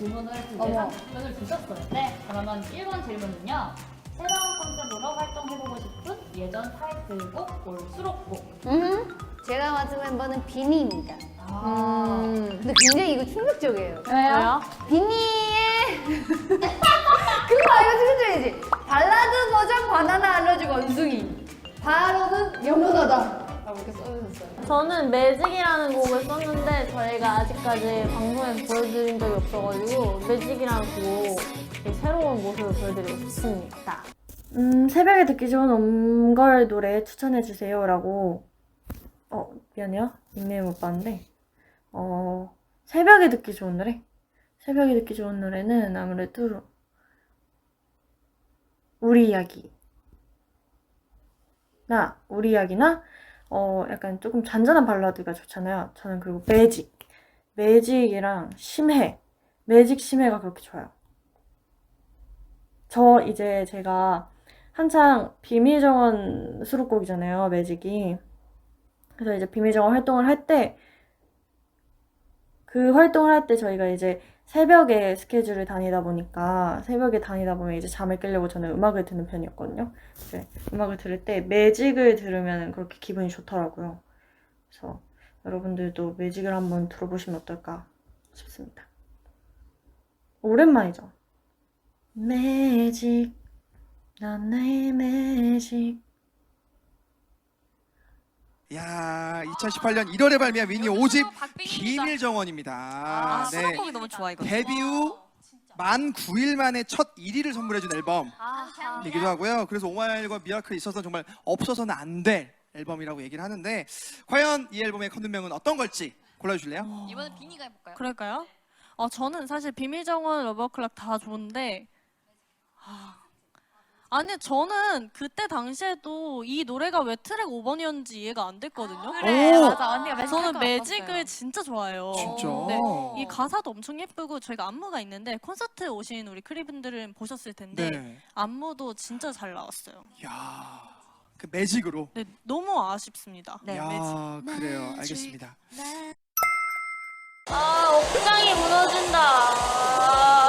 질문을 할 어머. 예상 답변을 주셨어요. 네. 그러면 1번 질문은요. 새로운 컨셉으로 활동해보고 싶은 예전 타이틀곡 올 수록곡. 음, 제가 맡은 멤버는 비니입니다. 아. 음, 근데 굉장히 이거 충격적이에요. 왜요? 비니의 그거 알고 충격적이지. 발라드 버전 바나나 알러지 원숭이. 바로는 영원하다. 라고 이렇게 써주셨어요. 저는 매직이라는 곡을 썼는데 저희가 아직까지 방송에 보여드린 적이 없어가지고 매직이라는 곡 새로운 모습을 보여드리고 싶습니다. 음, 새벽에 듣기 좋은 엄걸 노래 추천해주세요 라고. 어, 미안해요. 닉네임 못 봤는데. 어, 새벽에 듣기 좋은 노래? 새벽에 듣기 좋은 노래는 아무래도 우리 이야기. 나, 우리 이야기나, 어, 약간 조금 잔잔한 발라드가 좋잖아요. 저는 그리고 매직. 매직이랑 심해. 매직 심해가 그렇게 좋아요. 저 이제 제가 한창 비밀정원 수록곡이잖아요, 매직이. 그래서 이제 비밀정원 활동을 할 때, 그 활동을 할 때 저희가 이제 새벽에 스케줄을 다니다 보니까, 새벽에 다니다 보면 이제 잠을 깨려고 저는 음악을 듣는 편이었거든요. 이제 음악을 들을 때 매직을 들으면 그렇게 기분이 좋더라고요. 그래서 여러분들도 매직을 한번 들어보시면 어떨까 싶습니다. 오랜만이죠? 매직 넌 나의 매직 야, 2018년 1월에 발매한 미니 5집 박빙입니다. 비밀 정원입니다. 아, 네. 수록곡이 너무 좋아 이거. 데뷔 후 만 9일 만에 첫 1위를 선물해준 앨범이기도 아, 하고요. 그래서 오마이걸과 미라클이 있어서 정말 없어서는 안 될 앨범이라고 얘기를 하는데 과연 이 앨범의 컨셉명은 어떤 걸지 골라주실래요? 이번엔 비니가 해볼까요? 그럴까요? 어, 저는 사실 비밀정원 러버클락 다 좋은데 아, 아니 저는 그때 당시에도 이 노래가 왜 트랙 5번이었는지 이해가 안 됐거든요. 그래 오! 맞아 언니가 매직 저는 매직을 진짜 좋아해요. 진짜? 네. 이 가사도 엄청 예쁘고 저희가 안무가 있는데 콘서트 오신 우리 크리분들은 보셨을 텐데 네. 안무도 진짜 잘 나왔어요. 야, 그 매직으로. 네, 너무 아쉽습니다. 네, 야, 그래요. 알겠습니다. 아, 옥상이 무너진다.